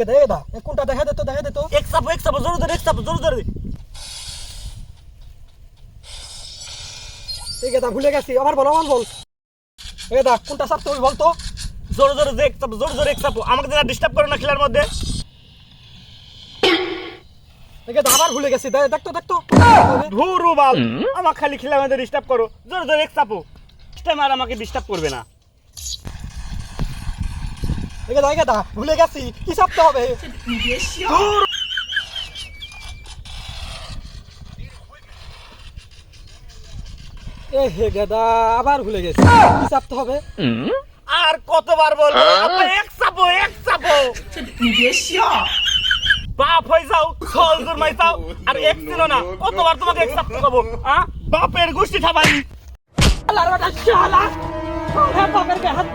এ গেদা এ কোনটা দেখা দে তো দেখা দে তো। এক চাপো এক জোরে ধরে এক জোরে ধরে। গেদা ভুলে গেছি আবার বল আবার বল। এ গেদা কোনটা চাপতে হবে বল তো। জোরে জোরে এক চাপো জোরে জোরে এক চাপো। আমাকে যারা ডিস্টার্ব করো না খেলার মধ্যে। আবার ভুলে গেছি দে- দেখ তো দেখ ধুরু বাল। আমার খালি খেলার মধ্যে ডিস্টার্ব করো। জোরে জোরে এক টাইম আর আমাকে ডিস্টার্ব করবে না। এ গেদা ভুলে গেছি, কি চাপতে হবে? এ হে গেদা, আবার ভুলে গেছি, কি চাপতে হবে? আর কতবার বলব? এক চাপো এক চাপো বাপ হয়ে যাও, ছল দূর যাও, আর এক ছিল না, কতবার তোমাকে এক চাপতে কব হ্যাঁ বাপের গোষ্ঠী শালা। শালা বাপের হাত।